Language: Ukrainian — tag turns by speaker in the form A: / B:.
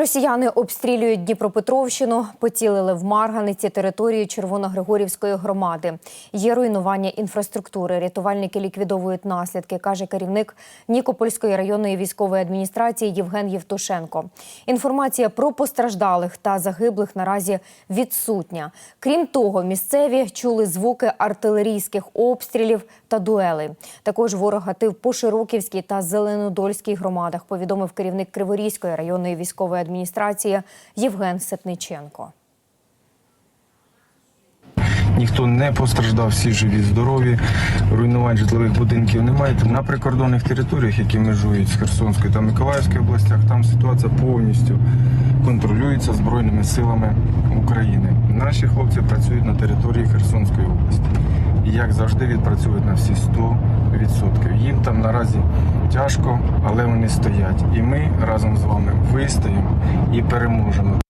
A: Росіяни обстрілюють Дніпропетровщину, поцілили в Марганиці території Червоногригорівської громади. Є руйнування інфраструктури. Рятувальники ліквідовують наслідки, каже керівник Нікопольської районної військової адміністрації Євген Євтушенко. Інформація про постраждалих та загиблих наразі відсутня. Крім того, місцеві чули звуки артилерійських обстрілів та дуелей. Також ворог гатив по Широківській та Зеленодольській громадах. Повідомив керівник Криворізької районної військової адміністрації Євген Сетниченко.
B: Ніхто не постраждав, всі живі, здорові. Руйнувань житлових будинків немає. На прикордонних територіях, які межують з Херсонською та Миколаївською областях, там ситуація повністю контролюється збройними силами України. Наші хлопці працюють на території Херсонської області. І як завжди відпрацюють на всі 100%. Їм там наразі тяжко, але вони стоять. І ми разом з вами вистоїмо і переможемо.